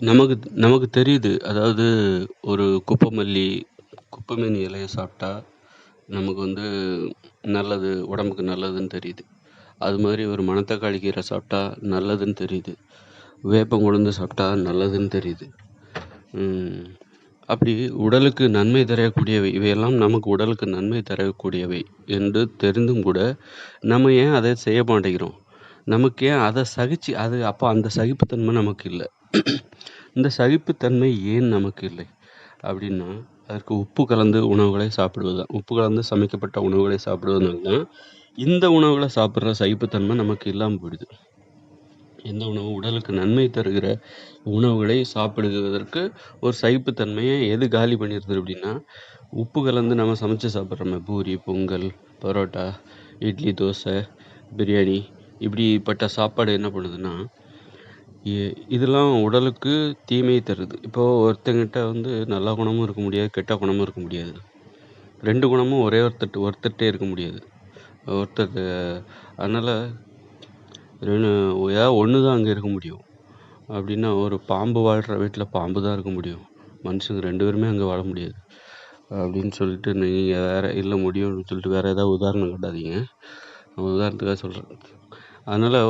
நமக்கு நமக்கு தெரியுது. அதாவது ஒரு குப்பைமல்லி, குப்பைமேனி இலையை சாப்பிட்டா நமக்கு வந்து நல்லது, உடம்புக்கு நல்லதுன்னு தெரியுது. அது மாதிரி ஒரு மணத்தக்காளி கீரை சாப்பிட்டா நல்லதுன்னு தெரியுது. வேப்பங்குழுந்து சாப்பிட்டா நல்லதுன்னு தெரியுது. அப்படி உடலுக்கு நன்மை தரக்கூடியவை இவையெல்லாம் நமக்கு உடலுக்கு நன்மை தரக்கூடியவை என்று தெரிந்தும் கூட, நம்ம ஏன் அதை செய்ய மாட்டேங்கிறோம்? நமக்கு ஏன் அதை சகிச்சு அது அப்போ அந்த சகிப்புத்தன்மை நமக்கு இல்லை இந்த சகிப்புத்தன்மை ஏன் நமக்கு இல்லை? அப்படின்னா, அதற்கு உப்பு கலந்து உணவுகளை சாப்பிடுவது தான். உப்பு கலந்து சமைக்கப்பட்ட உணவுகளை சாப்பிடுவதுனால தான், இந்த உணவுகளை சாப்பிட்ற சகிப்புத்தன்மை நமக்கு இல்லாமல் போயிடுது. எந்த உணவு உடலுக்கு நன்மை தருகிற உணவுகளை சாப்பிடுவதற்கு ஒரு சகிப்புத்தன்மையை எது காலி பண்ணிடுது அப்படின்னா, உப்பு கலந்து நம்ம சமைச்சு சாப்பிட்றோமே பூரி, பொங்கல், பரோட்டா, இட்லி, தோசை, பிரியாணி இப்படிப்பட்ட சாப்பாடு என்ன பண்ணுதுன்னா, இதெல்லாம் உடலுக்கு தீமையை தருது. இப்போது ஒருத்தங்கிட்ட வந்து நல்ல குணமும் இருக்க முடியாது, கெட்ட குணமும் இருக்க முடியாது. ரெண்டு குணமும் ஒரே ஒருத்தர் ஒருத்தர்கிட்டே இருக்க முடியாது. ஒருத்தர் அதனால் ஏதாவது ஒன்று தான் அங்கே இருக்க முடியும். அப்படின்னா ஒரு பாம்பு வாழ்கிற வீட்டில் பாம்பு தான் இருக்க முடியும். மனுஷங்க ரெண்டு பேருமே அங்கே வாழ முடியாது. அப்படின்னு சொல்லிட்டு நீங்கள் வேற இல்லை முடியும் அப்படின்னு சொல்லிட்டு வேறு ஏதாவது உதாரணம் கட்டாதீங்க உதாரணத்துக்காக சொல்கிறேன் அதனால்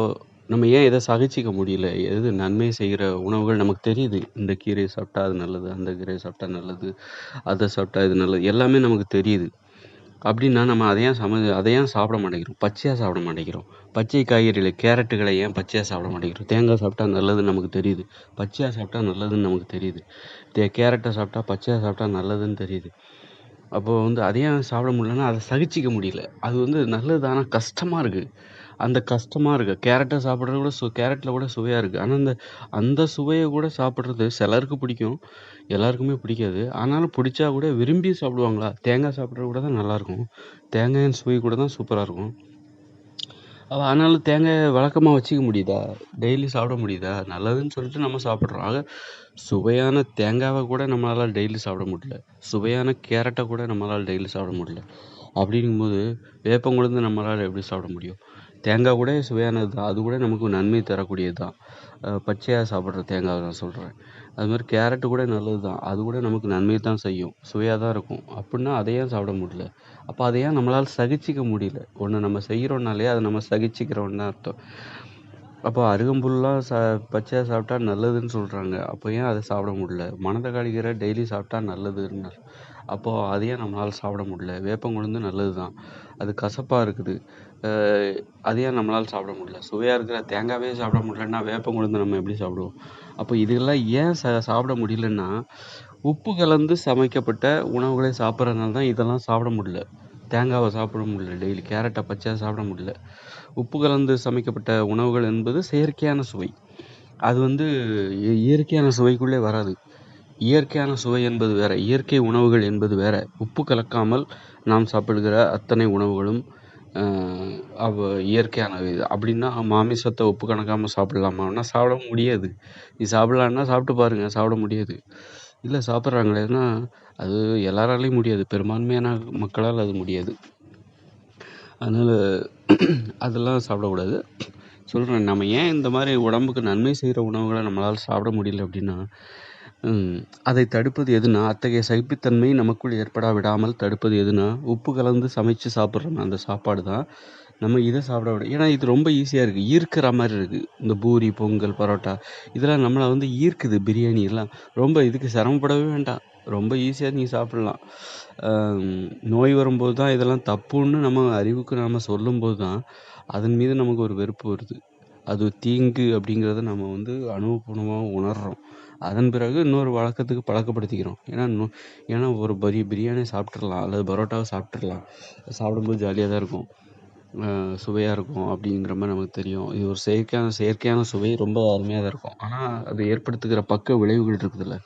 நம்ம ஏன் இத சகிச்சுக்க முடியல? எது நன்மை செய்கிற உணவுகள் நமக்கு தெரியுது. இந்த கீரைய சாப்பிட்டா அது நல்லது, அந்த கீரைய சாப்பிட்டா நல்லது, அத சாப்பிட்டா இது நல்லது. எல்லாமே நமக்கு தெரியுது. அப்படின்னா நம்ம அத ஏன் சம அத ஏன் சாப்பிட மாட்டேங்கிறோம்? பச்சையா சாப்பிட மாட்டேங்கிறோம். பச்சை காய்கறிகள கேரட்டுகள ஏன் பச்சையா சாப்பிட மாட்டேங்கிறோம்? தேங்காய் சாப்பிட்டா நல்லதுன்னு நமக்கு தெரியுது. பச்சையா சாப்பிட்டா நல்லதுன்னு நமக்கு தெரியுது. தே கேரட்ட சாப்பிட்டா பச்சையா சாப்பிட்டா நல்லதுன்னு தெரியுது. அப்போ வந்து அத ஏன் சாப்பிட முடியலன்னா, அத சகிச்சுக்க முடியல. அது வந்து நல்லது ஆனால் ஆனா கஷ்டமா இருக்கு. அந்த கஷ்டமா இருக்கு. கேரட்ட சாப்பிடுறது கூட சு கேரட்ல கூட சுவையா இருக்கு. ஆனா அந்த அந்த சுவைய கூட சாப்பிடுறது சிலருக்கு பிடிக்கும். எல்லாருக்குமே பிடிக்காது. ஆனாலும் பிடிச்சா கூட விரும்பி சாப்பிடுவாங்களா? தேங்காய் சாப்பிடுறது கூட தான் நல்லாயிருக்கும். தேங்காயின் சுவை கூட தான் சூப்பரா இருக்கும். அவ ஆனாலும் தேங்காய வழக்கமா வச்சுக்க முடியுதா? டெய்லி சாப்பிட முடியுதா? நல்லதுன்னு சொல்லிட்டு நம்ம சாப்பிடுறோம். ஆக சுவையான தேங்காவ கூட நம்மளால டெய்லி சாப்பிட முடியல. சுவையான கேரட்ட கூட நம்மளால டெய்லி சாப்பிட முடியல. அப்படிங்கும்போது வேப்பங்குழுந்து நம்மளால எப்படி சாப்பிட முடியும்? தேங்காய் கூட சுவையானது தான். அது கூட நமக்கு நன்மை தரக்கூடியது தான். பச்சையாக சாப்பிட்ற தேங்காவை நான் சொல்கிறேன் அது மாதிரி கேரட் கூட நல்லது தான். அது கூட நமக்கு நன்மை தான் செய்யும். சுவையாக தான் இருக்கும். அப்படின்னா அதை ஏன் சாப்பிட முடியல? அப்போ அதை ஏன் நம்மளால் சகிச்சிக்க முடியல? ஒன்று நம்ம செய்கிறோன்னாலே அதை நம்ம சகிச்சிக்கிறோன்னு அர்த்தம். அப்போ அருகம்புல்லாம் ச பச்சையாக சாப்பிட்டா நல்லதுன்னு சொல்கிறாங்க அப்போ ஏன் அதை சாப்பிட முடியல? மணத்தக்காளி கீரை டெய்லி சாப்பிட்டா நல்லதுன்னு. அப்போது அதையும் நம்மளால் சாப்பிட முடியல? வேப்பங்குழுந்து நல்லது தான். அது கசப்பாக இருக்குது. அ நம்மளால் ஏன் சாப்பிட முடியல? சுவையாக இருக்கிற தேங்காவே சாப்பிட முடியலன்னா, வேப்பங்குழுந்த நம்ம எப்படி சாப்பிடுவோம்? அப்போ இதெல்லாம் ஏன் ச சாப்பிட முடியலன்னா, உப்பு கலந்து சமைக்கப்பட்ட உணவுகளை சாப்பிட்றதுனால தான் இதெல்லாம் சாப்பிட முடியல. தேங்காவை சாப்பிட முடியல டெய்லி. கேரட்டை பச்சையாக சாப்பிட முடியல. உப்பு கலந்து சமைக்கப்பட்ட உணவுகள் என்பது செயற்கையான சுவை. அது வந்து இ இயற்கையான சுவைக்குள்ளே வராது. இயற்கையான சுவை என்பது வேற. இயற்கை உணவுகள் என்பது வேற. உப்பு கலக்காமல் நாம் சாப்பிடுகிற அத்தனை உணவுகளும் அவ இயற்கையான இது அப்படின்னா மாமிசத்தை உப்பு கணக்காமல் சாப்பிட்லாமான்னா சாப்பிட முடியாது. நீ சாப்பிட்லான்னா சாப்பிட்டு பாருங்கள் சாப்பிட முடியாது. இல்லை சாப்பிட்றாங்களேன்னா அது எல்லாராலேயும் முடியாது. பெரும்பான்மையான மக்களால் அது முடியாது. அதனால் அதெல்லாம் சாப்பிடக்கூடாது. சொல்கிறேன் நம்ம ஏன் இந்த மாதிரி உடம்புக்கு நன்மை செய்கிற உணவுகளை நம்மளால் சாப்பிட முடியல அப்படின்னா, ம் அதை தடுப்பது எதுனா, அத்தகைய சகிப்புத்தன்மை நமக்குள் ஏற்படா விடாமல் தடுப்பது எதுனா, உப்பு கலந்து சமைச்சு சாப்பிடுறோமே அந்த சாப்பாடு தான். நம்ம இத சாப்பிட விட ஏன்னா இது ரொம்ப ஈஸியா இருக்கு. ஈர்க்கிற மாரி இருக்கு. இந்த பூரி, பொங்கல், பரோட்டா இதெல்லாம் நம்மள வந்து ஈர்க்குது பிரியாணி எல்லாம். ரொம்ப இதுக்கு சிரமப்படவே வேண்டாம். ரொம்ப ஈஸியா நீ சாப்பிடலாம். நோய் வரும்போது தான் இதெல்லாம் தப்புன்னு நம்ம அறிவுக்கு நாம சொல்லும்போது தான், அதன் மீது நமக்கு ஒரு வெறுப்பு வருது. அது தீங்கு அப்படிங்கிறத நம்ம வந்து அனுபவபூர்வமா உணர்றோம். அதன் பிறகு இன்னொரு வழக்கத்துக்கு பழக்கப்படுத்திக்கிறோம். ஏன்னா ஏன்னா ஒரு பரி பிரியாணி சாப்பிட்றலாம் அல்லது பரோட்டாவை சாப்பிட்றலாம் சாப்பிடும்போது ஜாலியாக தான் இருக்கும். சுவையாக இருக்கும் அப்படிங்கிற மாதிரி நமக்கு தெரியும். இது ஒரு செயற்கையான செயற்கையான சுவை ரொம்ப அருமையாக தான் இருக்கும். ஆனால் அது ஏற்படுத்துகிற பக்க விளைவுகள் இருக்குதுல்ல,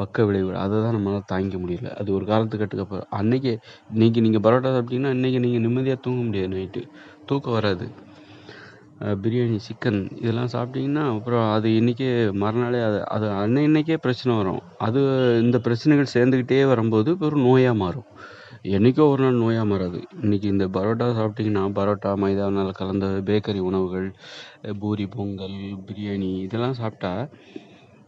பக்க விளைவுகள் அதை தான் நம்மளால் தாங்கிக்க முடியல. அது ஒரு காலத்துக்கட்டுக்கு அப்புறம் அன்றைக்கி இன்றைக்கி நீங்கள் பரோட்டா சாப்பிட்டீங்கன்னா, இன்றைக்கி நீங்கள் நிம்மதியாக தூங்க முடியாது நைட்டு. தூக்கம் வராது. பிரியாணி, சிக்கன் இதெல்லாம் சாப்பிட்டிங்கன்னா அப்புறம் அது இன்னைக்கே மறுநாளே அது அது அன்னைக்கே பிரச்சனை வரும். அது இந்த பிரச்சனைகள் சேர்ந்துக்கிட்டே வரும்போது ஒரு நோயாக மாறும். என்னைக்கோ ஒரு நாள் நோயாக மாறாது. இன்றைக்கி இந்த பரோட்டா சாப்பிட்டிங்கன்னா பரோட்டா, மைதானால் கலந்த பேக்கரி உணவுகள், பூரி, பொங்கல், பிரியாணி இதெல்லாம் சாப்பிட்டா,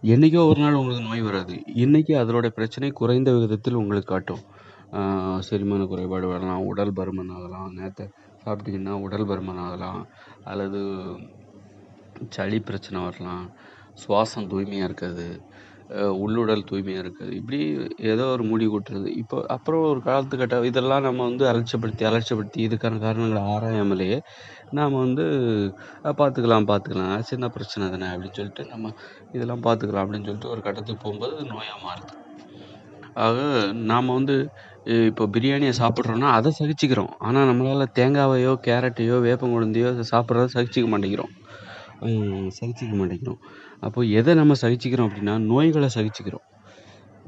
என்னைக்கோ ஒரு நாள் உங்களுக்கு நோய் வராது இன்றைக்கி அதனோட பிரச்சனை குறைந்த விகிதத்தில் உங்களுக்கு காட்டும் செரிமான குறைபாடு வரலாம் உடல் பருமன் ஆகலாம் நேற்று சாப்பிட்டீங்கன்னா உடல் பருமன் ஆகலாம் அல்லது சளி பிரச்சனை வரலாம் சுவாசம் தூய்மையாக இருக்காது உள்ளுடல் தூய்மையாக இருக்காது இப்படி ஏதோ ஒரு முடிவு கொட்டுறது. இப்போ அப்புறம் ஒரு காலத்துக்கட்ட இதெல்லாம் நம்ம வந்து அலட்சியப்படுத்தி அலட்சியப்படுத்தி இதுக்கான காரணங்களை ஆராயாமலேயே நாம் வந்து பார்த்துக்கலாம் பார்த்துக்கலாம். சின்ன பிரச்சனை தானே அப்படின்னு சொல்லிட்டு நம்ம இதெல்லாம் பார்த்துக்கலாம் அப்படின்னு சொல்லிட்டு ஒரு கட்டத்துக்கு போகும்போது நோயாக மாறுது. ஆக நாம் வந்து இப்போ பிரியாணியை சாப்பிட்றோன்னா அதை சகிச்சுக்கிறோம். ஆனால் நம்மளால் தேங்காவையோ கேரட்டையோ வேப்பங்குழந்தையோ சாப்பிட்றத சகிச்சிக்க மாட்டேங்கிறோம். சகிச்சிக்க மாட்டேங்கிறோம். அப்போது எதை நம்ம சகிச்சுக்கிறோம் அப்படின்னா நோய்களை சகிச்சுக்கிறோம்.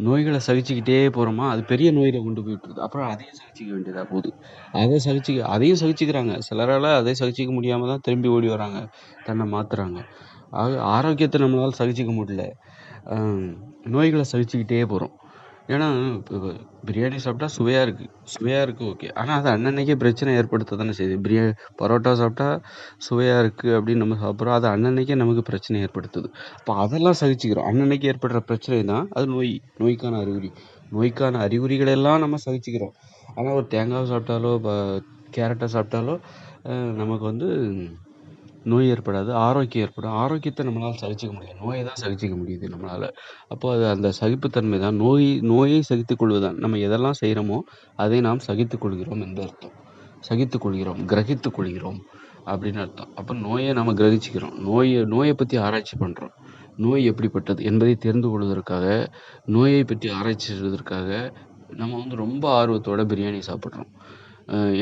நோய்களை சகிச்சுக்கிட்டே போகிறோமா அது பெரிய நோயில் கொண்டு போயிட்டுருது. அப்புறம் அதையும் சகிச்சிக்க வேண்டியதாக போகுது. அதை சகிச்சுக்க அதையும் சகிச்சுக்கிறாங்க. சிலரால் அதை சகிச்சிக்க முடியாமல் தான் திரும்பி ஓடி வராங்க. தன்னை மாற்றுறாங்க ஆக ஆரோக்கியத்தை நம்மளால் சகிச்சிக்க முடியல. நோய்களை சகிச்சுக்கிட்டே போகிறோம் ஏன்னா இப்போ பிரியாணி சாப்பிட்டா சுவையாக இருக்குது சுவையாக இருக்குது ஓகே ஆனால் அது அன்னன்னைக்கே பிரச்சனை ஏற்படுத்த தானே செய்யுது. பிரியா பரோட்டா சாப்பிட்டா சுவையாக இருக்குது அப்படின்னு நம்ம சாப்பிட்றோம். அது அன்னன்னைக்கே நமக்கு பிரச்சனை ஏற்படுத்துது. அப்போ அதெல்லாம் சகிச்சுக்கிறோம். அன்னன்னைக்கு ஏற்படுற பிரச்சனை தான் அது நோய் நோய்க்கான அறிகுறி. நோய்க்கான அறிகுறிகளெல்லாம் நம்ம சகிச்சுக்கிறோம். ஆனால் ஒரு தேங்காய் சாப்பிட்டாலோ கேரட்டை சாப்பிட்டாலோ நமக்கு வந்து நோய் ஏற்படாது ஆரோக்கியம் ஏற்படும். ஆரோக்கியத்தை நம்மளால் சகிச்சிக்க முடியாது. நோயை தான் சகிச்சிக்க முடியுது நம்மளால். அப்போ அது அந்த சகிப்புத்தன்மை தான். நோய் நோயை சகித்துக் கொள்வதுதான். நம்ம எதெல்லாம் செய்கிறோமோ அதை நாம் சகித்துக்கொள்கிறோம் என்று அர்த்தம். சகித்துக்கொள்கிறோம் கொள்கிறோம் கொள்கிறோம் அப்படின்னு அர்த்தம். அப்போ நோயை நம்ம கிரகிச்சிக்கிறோம். நோயை நோயை பற்றி ஆராய்ச்சி பண்ணுறோம் நோய் எப்படிப்பட்டது என்பதை தெரிந்து கொள்வதற்காக நோயை பற்றி ஆராய்ச்சி செய்வதற்காக நம்ம வந்து ரொம்ப ஆர்வத்தோட பிரியாணி சாப்பிட்றோம்.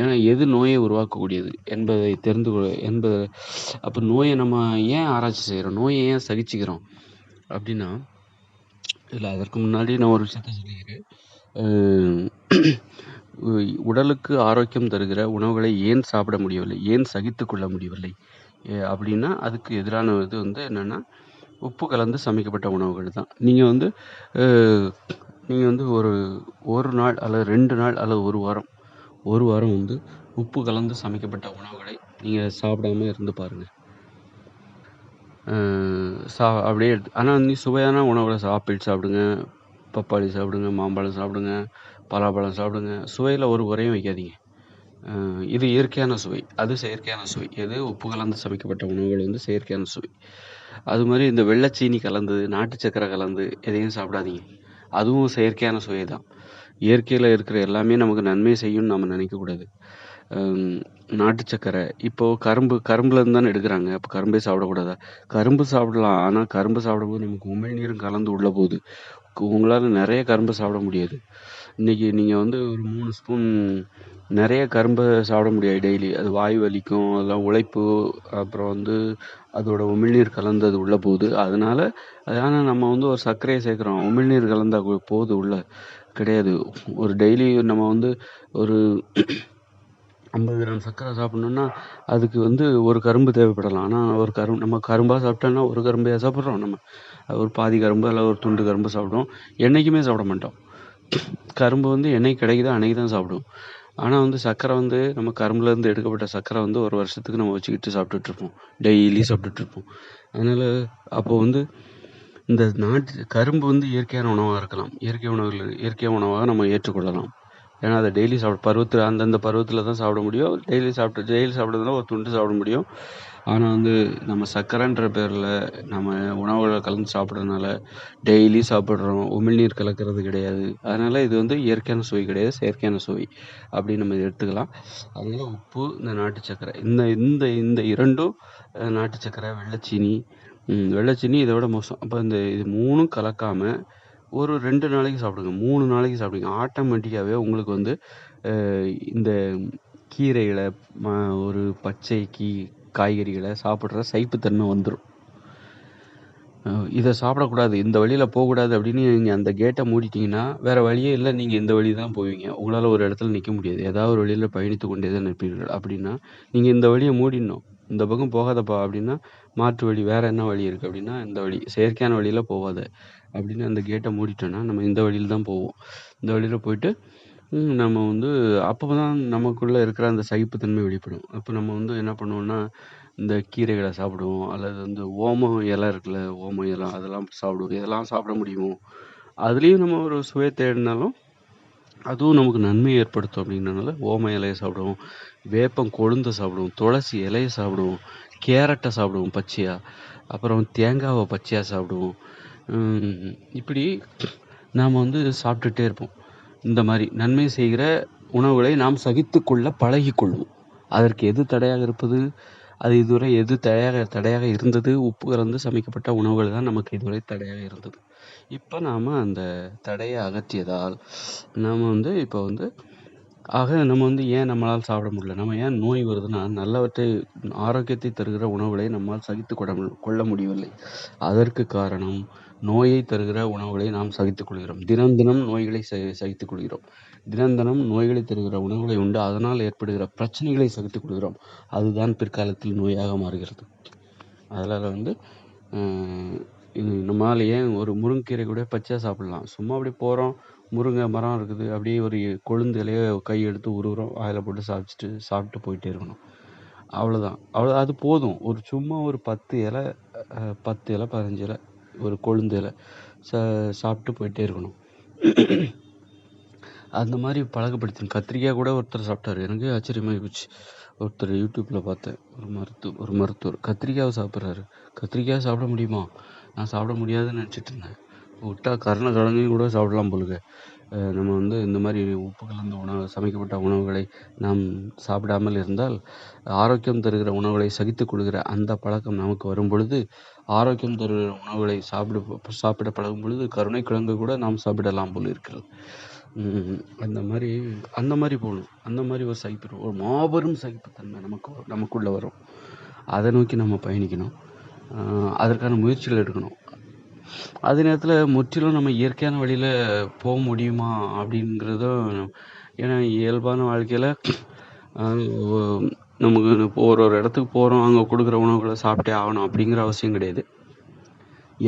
ஏன்னா எது நோயை உருவாக்கக்கூடியது என்பதை தெரிந்து கொள்ள என்பது அப்போ நோயை நம்ம ஏன் ஆராய்ச்சி செய்கிறோம் நோயை ஏன் சகிச்சுக்கிறோம்? அப்படின்னா இல்லை அதற்கு முன்னாடி நான் ஒரு விஷயத்த சொல்லிக்கிறேன். உடலுக்கு ஆரோக்கியம் தருகிற உணவுகளை ஏன் சாப்பிட முடியவில்லை? ஏன் சகித்து கொள்ள முடியவில்லை? அப்படின்னா அதுக்கு எதிரான இது வந்து என்னென்னா உப்பு கலந்து சமைக்கப்பட்ட உணவுகள் தான். நீங்கள் வந்து நீங்கள் வந்து ஒரு ஒரு நாள் அல்லது ரெண்டு நாள் அல்லது ஒரு வாரம் ஒரு வாரம் வந்து உப்பு கலந்து சமைக்கப்பட்ட உணவுகளை நீங்கள் சாப்பிடாம இருந்து பாருங்கள் சா அப்படியே எடுத்து ஆனால் நீ சுவையான உணவுகளை ஆப்பிள் சாப்பிடுங்க பப்பாளி சாப்பிடுங்க மாம்பழம் சாப்பிடுங்க பலாப்பழம் சாப்பிடுங்க. சுவையில் ஒரு குறையும் வைக்காதீங்க. இது இயற்கையான சுவை அது செயற்கையான சுவை. எது? உப்பு கலந்து சமைக்கப்பட்ட உணவுகள் வந்து செயற்கையான சுவை. அது மாதிரி இந்த வெள்ளைச்சீனி கலந்து நாட்டு சக்கரை கலந்து எதையும் சாப்பிடாதீங்க. அதுவும் செயற்கையான சுவை தான் இயற்கையில் இருக்கிற எல்லாமே நமக்கு நன்மை செய்யும்னு நம்ம நினைக்கக்கூடாது நாட்டு சக்கரை. இப்போது கரும்பு கரும்புலேருந்து தானே எடுக்கிறாங்க. அப்போ கரும்பே சாப்பிடக்கூடாதா? கரும்பு சாப்பிடலாம். ஆனால் கரும்பு சாப்பிடும்போது நமக்கு உமிழ்நீரும் கலந்து உள்ள போகுது. உங்களால் நிறைய கரும்பு சாப்பிட முடியாது. இன்றைக்கி நீங்கள் வந்து ஒரு மூணு ஸ்பூன் நிறைய கரும்பை சாப்பிட முடியாது டெய்லி. அது வாய் வலிக்கும் அதெல்லாம் உழைப்பு அப்புறம் வந்து அதோட உமிழ்நீர் கலந்து அது உள்ளே போகுது. அதனால் அதனால் நம்ம வந்து ஒரு சர்க்கரையை சேர்க்குறோம். உமிழ்நீர் கலந்தால் போகுது உள்ள. கிடையாது. ஒரு டெய்லி நம்ம வந்து ஒரு ஐம்பது கிராம் சர்க்கரை சாப்பிட்ணுன்னா அதுக்கு வந்து ஒரு கரும்பு தேவைப்படலாம். ஆனால் ஒரு கரும்பு நம்ம கரும்பாக சாப்பிட்டோன்னா ஒரு கரும்பையாக சாப்பிட்றோம் நம்ம. ஒரு பாதி கரும்பு அல்ல ஒரு துண்டு கரும்பு சாப்பிடுவோம். என்றைக்குமே சாப்பிட மாட்டோம். கரும்பு வந்து என்னைக்கு கிடைக்குதோ அன்னைக்கு தான் சாப்பிடுவோம். ஆனால் வந்து சர்க்கரை வந்து நம்ம கரும்புலேருந்து எடுக்கப்பட்ட சர்க்கரை வந்து ஒரு வருஷத்துக்கு நம்ம வச்சுக்கிட்டு சாப்பிட்டுட்டு இருப்போம். டெய்லி சாப்பிட்டுட்டு இருப்போம். அதனால் அப்போது வந்து இந்த நாட்டு கரும்பு வந்து இயற்கையான உணவாக இருக்கலாம். இயற்கை உணவுகள் இயற்கை உணவாக நம்ம ஏற்றுக்கொள்ளலாம். ஏன்னா அதை டெய்லி சாப்பிட பருவத்தில் அந்தந்த பருவத்தில் தான் சாப்பிட முடியும். டெய்லி சாப்பிட்டு டெய்லி சாப்பிட்றதுனால ஒரு துண்டு சாப்பிட முடியும். ஆனால் வந்து நம்ம சர்க்கரைன்ற பேரில் நம்ம உணவுகளை கலந்து சாப்பிட்றதுனால டெய்லி சாப்பிட்றோம். உமிழ்நீர் கலக்கிறது கிடையாது. அதனால் இது வந்து இயற்கையான சுவை கிடையாது செயற்கையான சுவை அப்படின்னு நம்ம எடுத்துக்கலாம். அதனால் உப்பு இந்த நாட்டு சர்க்கரை. இந்த இந்த இந்த இரண்டும் நாட்டு சர்க்கரை வெள்ளைச்சீனி ம், வெள்ளைச்சீனி இதை விட மோசம். அப்போ இந்த இது மூணும் கலக்காமல் ஒரு ரெண்டு நாளைக்கு சாப்பிடுங்க. மூணு நாளைக்கு சாப்பிடுங்க. ஆட்டோமேட்டிக்காகவே உங்களுக்கு வந்து இந்த கீரைகளை ம- ஒரு பச்சை கீ காய்கறிகளை சாப்பிட்ற சைப்புத்தன்மை வந்துடும் இதை சாப்பிடக்கூடாது. இந்த வழியில் போகக்கூடாது அப்படின்னு நீங்கள் அந்த கேட்டை மூடிட்டீங்கன்னா வேறு வழியே இல்லை. நீங்கள் இந்த வழி தான் போவீங்க. உங்களால் ஒரு இடத்துல நிற்க முடியாது. ஏதாவது ஒரு வழியில் பயணித்து கொண்டே தான் நிற்பீர்கள் அப்படின்னா நீங்கள் இந்த வழியை மூடிடணும். இந்த பக்கம் போகாதப்பா அப்படின்னா மாற்று வழி வேறு என்ன வழி இருக்குது அப்படின்னா இந்த வழி செயற்கையான வழியில் போகாது அப்படின்னு அந்த கேட்டை மூடிட்டோன்னா நம்ம இந்த வழியில் தான் போவோம். இந்த வழியில் போயிட்டு நம்ம வந்து அப்போ தான் நமக்குள்ளே இருக்கிற அந்த சகிப்புத்தன்மை வெளிப்படும். அப்போ நம்ம வந்து என்ன பண்ணுவோம்னா இந்த கீரைகளை சாப்பிடுவோம் அல்லது வந்து ஓமம் இலை இருக்குல்ல ஓமம் இலை அதெல்லாம் சாப்பிடுவோம் இதெல்லாம் சாப்பிட முடியுமோ அதுலேயும் நம்ம ஒரு சுவை தேடினாலும் அதுவும் நமக்கு நன்மை ஏற்படுத்தும் அப்படின்றனால ஓம இலையை சாப்பிடுவோம் வேப்பம் கொழுந்தை சாப்பிடுவோம் துளசி இலையை சாப்பிடுவோம் கேரட்டை சாப்பிடுவோம் பச்சையாக அப்புறம் தேங்காவை பச்சையாக சாப்பிடுவோம். இப்படி நாம் வந்து சாப்பிட்டுட்டே இருப்போம். இந்த மாதிரி நன்மை செய்கிற உணவுகளை நாம் சகித்து கொள்ள பழகிக்கொள்வோம். அதற்கு எது தடையாக இருப்பது? அது இதுவரை எது தடையாக தடையாக இருந்தது? உப்பு கலந்து சமைக்கப்பட்ட உணவுகள் தான் நமக்கு இதுவரை தடையாக இருந்தது. இப்போ நாம் அந்த தடையை அகற்றியதால் நாம் வந்து இப்போ வந்து ஆக நம்ம வந்து ஏன் நம்மளால் சாப்பிட முடியல? நம்ம ஏன் நோய் வருதுன்னா நல்லவற்றை ஆரோக்கியத்தை தருகிற உணவுகளை நம்மால் சகித்து கொள்ள கொள்ள முடியவில்லை. அதற்கு காரணம் நோயை தருகிற உணவுகளை நாம் சகித்துக் கொள்கிறோம். தினம் தினம் நோய்களை ச- சகித்துக் கொள்கிறோம். தினம் தினம் நோய்களை தருகிற உணவுகளை உண்டு. அதனால் ஏற்படுகிற பிரச்சனைகளை சகித்துக் கொள்கிறோம். அதுதான் பிற்காலத்தில் நோயாக மாறுகிறது. அதனால் வந்து இது நம்மளால் ஏன் ஒரு முருங்கைக்கீரை கூட பச்சையாக சாப்பிடலாம். சும்மா அப்படி போகிறோம் முருங்கை மரம் இருக்குது அப்படியே ஒரு கொழுந்து இலைய கை எடுத்து உருவுறோம் அதில் போட்டு சாப்பிச்சுட்டு சாப்பிட்டு போயிட்டே இருக்கணும். அவ்வளோதான் அவ்வளோ அது போதும். ஒரு சும்மா ஒரு பத்து இலை பத்து இலை பதினஞ்சு இலை ஒரு கொழுந்தில் ச சா சாப்பிட்டு போயிட்டே இருக்கணும். அந்த மாதிரி பழக்கப்படுத்தணும் கத்திரிக்காய் கூட ஒருத்தர் சாப்பிட்டாரு. எனக்கு ஆச்சரியமாக போச்சு. ஒருத்தர் யூடியூப்பில் பார்த்தேன். ஒரு மருத்துவ ஒரு மருத்துவர். கத்திரிக்காவை சாப்பிட்றாரு. கத்திரிக்காய் சாப்பிட முடியுமா? நான் சாப்பிட முடியாதுன்னு நினச்சிட்டு இருந்தேன். விட்டா கருணை கிழங்கையும் கூட சாப்பிடலாம் போலுங்க. நம்ம வந்து இந்த மாதிரி உப்பு கலந்த உணவு சமைக்கப்பட்ட உணவுகளை நாம் சாப்பிடாமல் இருந்தால் ஆரோக்கியம் தருகிற உணவுகளை சகித்துக் கொள்கிற அந்த பழக்கம் நமக்கு வரும் பொழுது ஆரோக்கியம் தருகிற உணவுகளை சாப்பிட சாப்பிட பழகும் பொழுது கருணை கிழங்கு கூட நாம் சாப்பிடலாம் போல் இருக்கிறது. அந்த மாதிரி அந்த மாதிரி போகணும். அந்த மாதிரி ஒரு சகிப்பு ஒரு மாபெரும் சகிப்புத்தன்மை நமக்கு நமக்குள்ளே வரும். அதை நோக்கி நம்ம பயணிக்கணும். அதற்கான முயற்சிகள் எடுக்கணும். அதே நேரத்தில் முற்றிலும் நம்ம இயற்கையான வழியில் போக முடியுமா அப்படிங்கிறதும் ஏன்னா இயல்பான வாழ்க்கையில் நமக்கு இப்போ ஒரு ஒரு இடத்துக்கு போகிறோம் அங்கே கொடுக்குற உணவுகளை சாப்பிட்டே ஆகணும் அப்படிங்கிற அவசியம் கிடையாது.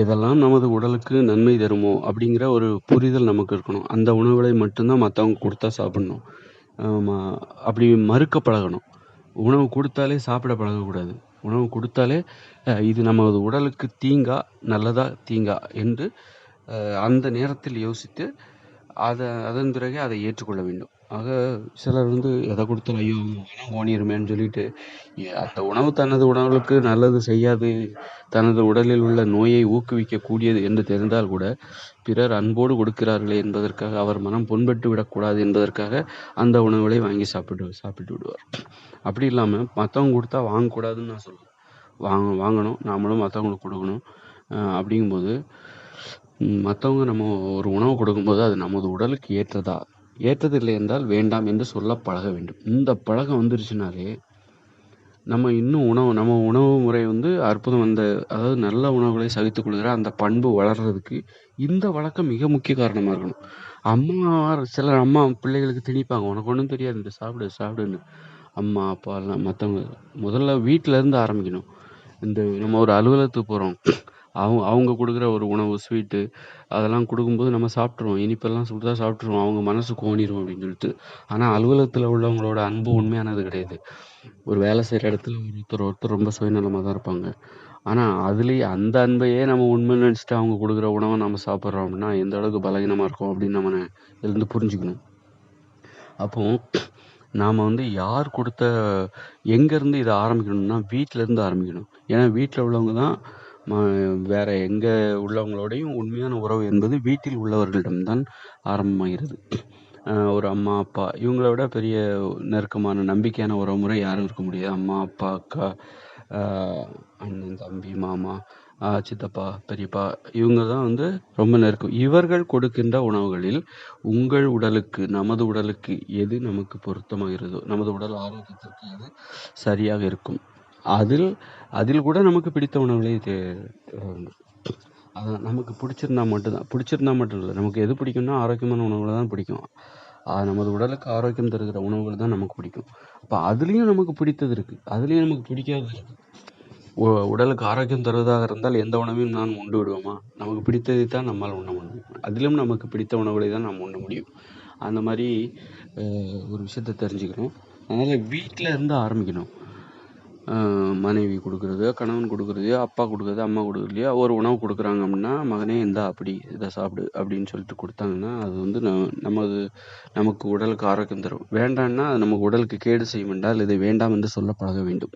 எதெல்லாம் நமது உடலுக்கு நன்மை தருமோ அப்படிங்கிற ஒரு புரிதல் நமக்கு இருக்கணும். அந்த உணவுகளை மட்டும்தான் மற்றவங்க கொடுத்தா சாப்பிடணும். அப்படி மறுக்க பழகணும். உணவு கொடுத்தாலே சாப்பிட பழகக்கூடாது. உணவு கொடுத்தாலே இது நமது உடலுக்கு தீங்கா நல்லதா தீங்கா என்று அந்த நேரத்தில் யோசித்து அதை அதன் பிறகே அதை ஏற்றுக்கொள்ள வேண்டும். ஆக சிலர் வந்து எதை கொடுத்தாலும் ஐயோ மனம் கோணிருமேன்னு சொல்லிட்டு அந்த உணவு தனது உணவுக்கு நல்லது செய்யாது தனது உடலில் உள்ள நோயை ஊக்குவிக்கக்கூடியது என்று தெரிந்தால் கூட பிறர் அன்போடு கொடுக்கிறார்களே என்பதற்காக அவர் மனம் புண்பட்டு விடக்கூடாது என்பதற்காக அந்த உணவுகளை வாங்கி சாப்பிட்டு சாப்பிட்டு விடுவார். அப்படி இல்லாமல் மற்றவங்க கொடுத்தா வாங்கக்கூடாதுன்னு நான் சொல்லுவேன் வாங்க வாங்கணும். நாமளும் மற்றவங்களுக்கு கொடுக்கணும். அப்படிங்கும்போது மற்றவங்க நம்ம ஒரு உணவு கொடுக்கும்போது அது நமது உடலுக்கு ஏற்றதா? ஏற்றது இல்லை என்றால் வேண்டாம் என்று சொல்ல பழக வேண்டும். இந்த பழக்கம் வந்துருச்சுனாலே நம்ம இன்னும் உணவு நம்ம உணவு முறை வந்து அற்புதம் அந்த அதாவது நல்ல உணவுகளை சகித்துக் கொள்கிற அந்த பண்பு வளர்கிறதுக்கு இந்த வழக்கம் மிக முக்கிய காரணமாக இருக்கணும். அம்மா சிலர் அம்மா பிள்ளைகளுக்கு திணிப்பாங்க. உனக்கு ஒன்றும் தெரியாது இந்த சாப்பிடு சாப்பிடுன்னு. அம்மா அப்பா எல்லாம் மற்றவங்க முதல்ல வீட்டிலேருந்து ஆரம்பிக்கணும். இந்த நம்ம ஒரு அலுவலகத்துக்கு போகிறோம் அவங்க அவங்க கொடுக்குற ஒரு உணவு ஸ்வீட்டு அதெல்லாம் கொடுக்கும்போது நம்ம சாப்பிட்ருவோம் இனிப்பெல்லாம் சுடுதா சாப்பிட்ருவோம் அவங்க மனசு கோணிரும் அப்படின்னு சொல்லிட்டு. ஆனால் அலுவலகத்தில் உள்ளவங்களோட அன்பு உண்மையானது கிடையாது. ஒரு வேலை செய்கிற இடத்துல ஒருத்தர் ஒருத்தர் ரொம்ப சுயநலமாக தான் இருப்பாங்க. ஆனால் அதுலேயே அந்த அன்பையே நம்ம உண்மை நினச்சிட்டு அவங்க கொடுக்குற உணவை நம்ம சாப்பிட்றோம் அப்படின்னா எந்த அளவுக்கு பலகீனமாக இருக்கும் அப்படின்னு நம்ம இதுலேருந்து புரிஞ்சுக்கணும். அப்போ நாம் வந்து யார் கொடுத்த எங்கேருந்து இதை ஆரம்பிக்கணும்னா வீட்டிலேருந்து ஆரம்பிக்கணும். ஏன்னா வீட்டில் உள்ளவங்க தான் வேறு வேற எங்கே உள்ளவங்களோடையும் உண்மையான உறவு என்பது வீட்டில் உள்ளவர்களிடம்தான் ஆரம்பமாகிறது. ஒரு அம்மா அப்பா இவங்கள விட பெரிய நெருக்கமான நம்பிக்கையான உறவுமுறை யாரும் இருக்க முடியாது. அம்மா அப்பா அக்கா அண்ணன் தம்பி மாமா சித்தப்பா பெரியப்பா இவங்க தான் வந்து ரொம்ப நெருக்கம். இவர்கள் கொடுக்கின்ற உணவுகளில் உங்கள் உடலுக்கு நமது உடலுக்கு எது நமக்கு பொருத்தமாகிறதோ நமது உடல் ஆரோக்கியத்திற்கு எது சரியாக இருக்கும். அதில் அதில் கூட நமக்கு பிடித்த உணவுகளை தே- அதான் நமக்கு பிடிச்சிருந்தா மட்டும்தான். பிடிச்சிருந்தா மட்டும் இல்லை நமக்கு எது பிடிக்கும்னா ஆரோக்கியமான உணவுகளை தான் பிடிக்கும். நமது உடலுக்கு ஆரோக்கியம் தருகிற உணவுகள் தான் நமக்கு பிடிக்கும். அப்போ அதுலேயும் நமக்கு பிடித்தது இருக்குது அதுலேயும் நமக்கு பிடிக்காதது இருக்குது உடலுக்கு ஆரோக்கியம் தருவதாக இருந்தால் எந்த உணவையும் நான் உண்டு விடுவோமா நமக்கு பிடித்ததை தான் நம்மால் உண்ண முடியும். அதிலும் நமக்கு பிடித்த உணவுகளை தான் நாம் உண்ண முடியும். அந்த மாதிரி ஒரு விஷயத்தை தெரிஞ்சுக்கணும் அதனால் வீட்டில் இருந்து ஆரம்பிக்கணும். மனைவி கொடுக்குறது கணவன் கொடுக்குறது அப்பா கொடுக்குறது அம்மா கொடுக்குறதையோ ஒரு உணவு கொடுக்குறாங்க அப்படின்னா மகனே இந்தா அப்படி இதை சாப்பிடு அப்படின்னு சொல்லிட்டு கொடுத்தாங்கன்னா அது வந்து ந நமது நமக்கு உடலுக்கு ஆரோக்கியம் தரும். வேண்டான்னா அது நமக்கு உடலுக்கு கேடு செய்யும் என்றால் இதை வேண்டாம் என்று சொல்ல பழக வேண்டும்.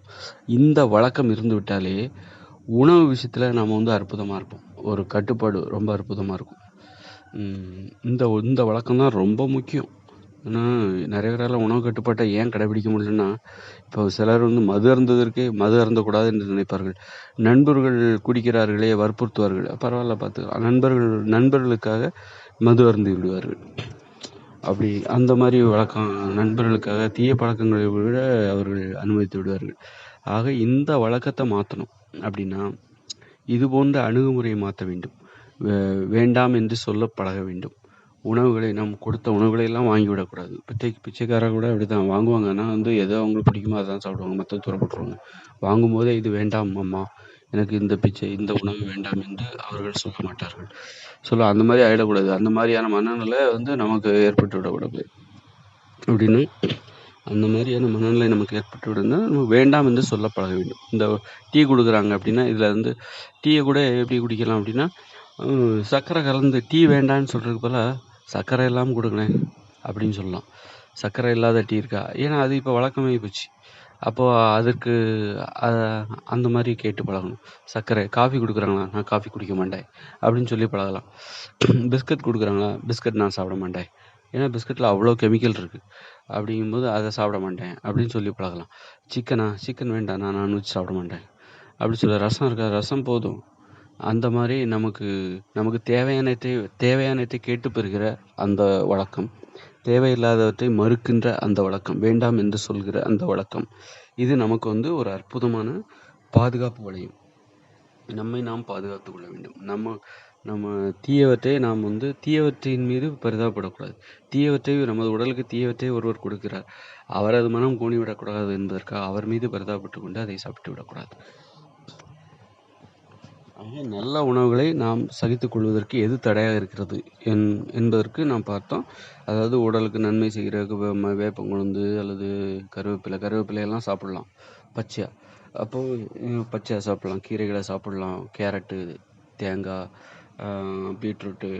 இந்த வழக்கம் இருந்து விட்டாலே உணவு விஷயத்தில் நம்ம வந்து அற்புதமாக இருப்போம். ஒரு கட்டுப்பாடு ரொம்ப அற்புதமாக இருக்கும். இந்த இந்த வழக்கம் தான் ரொம்ப முக்கியம். ஆனால் நிறைய பேரால் உணவு கட்டுப்பாட்டை ஏன் கடைபிடிக்க முடியலன்னா இப்போ சிலர் வந்து மது அருந்ததற்கே மது அருந்தக்கூடாது என்று நினைப்பார்கள். நண்பர்கள் குடிக்கிறார்களே வற்புறுத்துவார்கள். பரவாயில்ல பார்த்துக்கலாம் நண்பர்கள் நண்பர்களுக்காக மது அருந்து விடுவார்கள். அப்படி அந்த மாதிரி வழக்கம் நண்பர்களுக்காக தீய பழக்கங்களை விட அவர்கள் அனுமதித்து விடுவார்கள். ஆக இந்த வழக்கத்தை மாற்றணும் அப்படின்னா இது போன்ற அணுகுமுறையை மாற்ற வேண்டும். வேண்டாம் என்று சொல்ல பழக வேண்டும். உணவுகளை நம்ம கொடுத்த உணவுகளை எல்லாம் வாங்கி விடக்கூடாது பிச்சைக்கு பிச்சைக்காரர் கூட அப்படி தான் வாங்குவாங்க. ஆனால் வந்து எதோ அவங்களுக்கு பிடிக்குமோ அதான் சாப்பிடுவாங்க. மற்ற தூரப்பட்டுருவாங்க வாங்கும்போதே இது வேண்டாம் அம்மா. எனக்கு இந்த பிச்சை இந்த உணவு வேண்டாம் என்று அவர்கள் சொல்ல மாட்டார்கள். சொல்ல அந்த மாதிரி ஆகிடக்கூடாது அந்த மாதிரியான மனநிலை வந்து நமக்கு ஏற்பட்டு விடக்கூடாது. அப்படின்னு அந்த மாதிரியான மனநிலை நமக்கு ஏற்பட்டு விடுனா நம்ம வேண்டாம் என்று சொல்ல பழக வேண்டும். இந்த டீ கொடுக்குறாங்க அப்படின்னா இதில் வந்து டீயை கூட எப்படி குடிக்கலாம் அப்படின்னா சர்க்கரை கலந்து டீ வேண்டான்னு சொல்கிறதுக்கு பதிலாக சர்க்கரை இல்லாமல் கொடுங்களேன் அப்படின்னு சொல்லலாம். சர்க்கரை இல்லாத டீ இருக்கா? ஏன்னா அது இப்போ வழக்கமாகி போச்சு. அப்போது அதற்கு அந்த மாதிரி கேட்டு பழகணும். சர்க்கரை காஃபி கொடுக்குறாங்களா? நான் காஃபி குடிக்க மாட்டேன் அப்படின்னு சொல்லி பழகலாம். பிஸ்கட் கொடுக்குறாங்களா? பிஸ்கட் நான் சாப்பிட மாட்டேன். ஏன்னா பிஸ்கட்டில் அவ்வளோ கெமிக்கல் இருக்குது அப்படிங்கும்போது அதை சாப்பிட மாட்டேன் அப்படின்னு சொல்லி பழகலாம். சிக்கனா? சிக்கன் வேண்டாம் நான் நான்வெஜ் சாப்பிட மாட்டேன். அப்படி சொல்ல ரசம் இருக்கா? ரசம் போதும். அந்த மாதிரி நமக்கு நமக்கு தேவையானத்தை தேவையானத்தை கேட்டு பெறுகிற அந்த வழக்கம். தேவையில்லாதவற்றை மறுக்கின்ற அந்த வழக்கம். வேண்டாம் என்று சொல்கிற அந்த வழக்கம். இது நமக்கு வந்து ஒரு அற்புதமான பாதுகாப்பு வளையும். நம்மை நாம் பாதுகாத்துக் கொள்ள வேண்டும். நம்ம நம்ம தீயவற்றை நாம் வந்து தீயவற்றின் மீது பரிதாபப்படக்கூடாது. தீயவற்றை நமது உடலுக்கு தீயவற்றை ஒருவர் கொடுக்கிறார். அவரது மனம் கோணிவிடக்கூடாது என்பதற்காக அவர் மீது பரிதாபப்பட்டு கொண்டு அதை சாப்பிட்டு விடக்கூடாது. ஆக நல்ல உணவுகளை நாம் சகித்துக் கொள்வதற்கு எது தடையாக இருக்கிறது என் என்பதற்கு நாம் பார்த்தோம். அதாவது உடலுக்கு நன்மை செய்கிற வேப்பங்குழுந்து அல்லது கருவேப்பிலை கருவேப்பிலையெல்லாம் சாப்பிட்லாம். பச்சையாக அப்போது பச்சையாக சாப்பிட்லாம். கீரைகளை சாப்பிட்லாம். கேரட்டு தேங்காய் பீட்ரூட்டு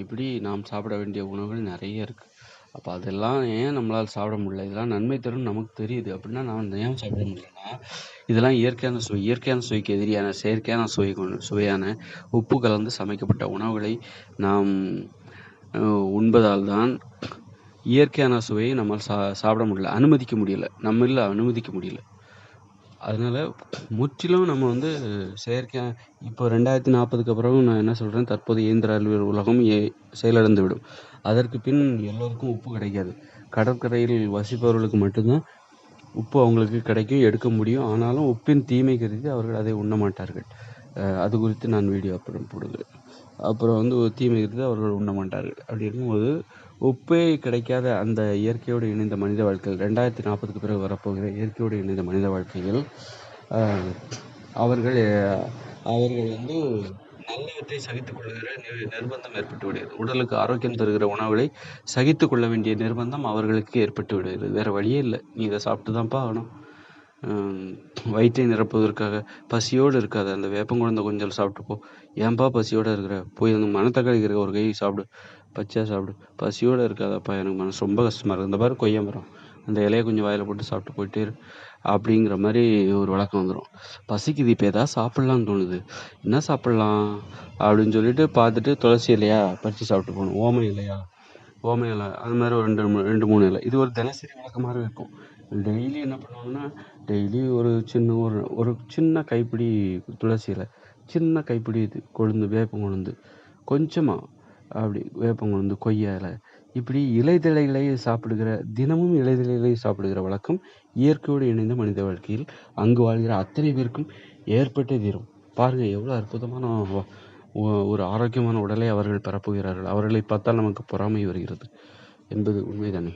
இப்படி நாம் சாப்பிட வேண்டிய உணவுகள் நிறைய இருக்குது அப்போ அதெல்லாம் ஏன் நம்மளால் சாப்பிட முடியல? இதெல்லாம் நன்மை தரும்னு நமக்கு தெரியுது. அப்படின்னா நான் ஏன் சாப்பிட முடியலன்னா இதெல்லாம் இயற்கையான சுவை இயற்கையான சுவைக்கு எதிரியான செயற்கையான சுவை சுவையான உப்பு கலந்து சமைக்கப்பட்ட உணவுகளை நாம் உண்பதால் தான் இயற்கையான சுவையை நம்மால் சா சாப்பிட முடியல. அனுமதிக்க முடியல. நம்மள அனுமதிக்க முடியல. அதனால் முற்றிலும் நம்ம வந்து செயற்கை இப்போ ரெண்டாயிரத்தி நாற்பதுக்கு அப்புறம் நான் என்ன சொல்கிறேன் தற்போது இயந்திர அறிவியல் உலகம் ஏ செயலிழந்து விடும் அதற்கு பின் எல்லோருக்கும் உப்பு கிடைக்காது. கடற்கரையில் வசிப்பவர்களுக்கு மட்டும்தான் உப்பு அவங்களுக்கு கிடைக்கும் எடுக்க முடியும். ஆனாலும் உப்பின் தீமை கருதி அவர்கள் அதை உண்ண மாட்டார்கள். அது குறித்து நான் வீடியோ அப்புறம் போடுகிறேன். அப்புறம் வந்து ஒரு தீமை கருதி அவர்கள் உண்ண மாட்டார்கள். அப்படி இருக்கும்போது உப்பே கிடைக்காத அந்த இயற்கையோடு இணைந்த மனித வாழ்க்கையில் ரெண்டாயிரத்தி நாற்பதுக்கு பிறகு வரப்போகிற இயற்கையோடு இணைந்த மனித வாழ்க்கைகள் அவர்கள் அவர்கள் வந்து நல்லவற்றை சகித்துக் கொள்கிற நிர்பந்தம் ஏற்பட்டு விடுகிறது. உடலுக்கு ஆரோக்கியம் தருகிற உணவுகளை சகித்து கொள்ள வேண்டிய நிர்பந்தம் அவர்களுக்கு ஏற்பட்டு விடுகிறது. வேறு வழியே இல்லை. நீ இதை சாப்பிட்டு தான்ப்பா ஆகணும் வயிற்றை நிரப்புவதற்காக பசியோடு இருக்காது அந்த வேப்பங்குழந்தை கொஞ்சம் சாப்பிட்டு போ ஏன்பா பசியோடு இருக்கிற? போய் அந்த மனத்தக்காளி இருக்கிற ஒரு கை சாப்பிடு. பச்சையாக சாப்பிடு. பசியோடு இருக்காதப்பா எனக்கு மனசு ரொம்ப கஷ்டமாக இருக்குது இந்த மாதிரி கொய்யா மரம். அந்த இலையை கொஞ்சம் வாயில் போட்டு சாப்பிட்டு போயிட்டே அப்படிங்கிற மாதிரி ஒரு வழக்கம் வந்துடும் பசிக்குது இப்போ எதாவது சாப்பிட்லான்னு தோணுது. என்ன சாப்பிட்லாம்? அப்படின்னு சொல்லிட்டு பார்த்துட்டு துளசி இலையா பறித்து சாப்பிட்டு போகணும். ஓமை இலையா? ஓம இலை. அது மாதிரி ஒரு ரெண்டு ரெண்டு மூணு இலை. இது ஒரு தினசரி வழக்கமாகவே இருக்கும். டெய்லி என்ன பண்ணுவாங்கன்னா டெய்லி ஒரு சின்ன ஒரு ஒரு சின்ன கைப்பிடி துளசி இலை. சின்ன கைப்பிடி இது. கொழுந்து வேப்பம் கொழுந்து. கொஞ்சமாக அப்படி வேப்பங்குழுந்து கொய்யா இலை. இப்படி இலைதழைகளை சாப்பிடுகிற தினமும் இலைதழைகளை சாப்பிடுகிற வழக்கம் இயற்கையோடு இணைந்த மனித வாழ்க்கையில் அங்கு வாழ்கிற அத்தனை பேருக்கும் ஏற்பட்டே தீரும். பாருங்கள் எவ்வளோ அற்புதமான ஒரு ஆரோக்கியமான உடலை அவர்கள் பெறப்போகிறார்கள் அவர்களை பார்த்தால் நமக்கு பொறாமை வருகிறது. என்பது உண்மைதானே?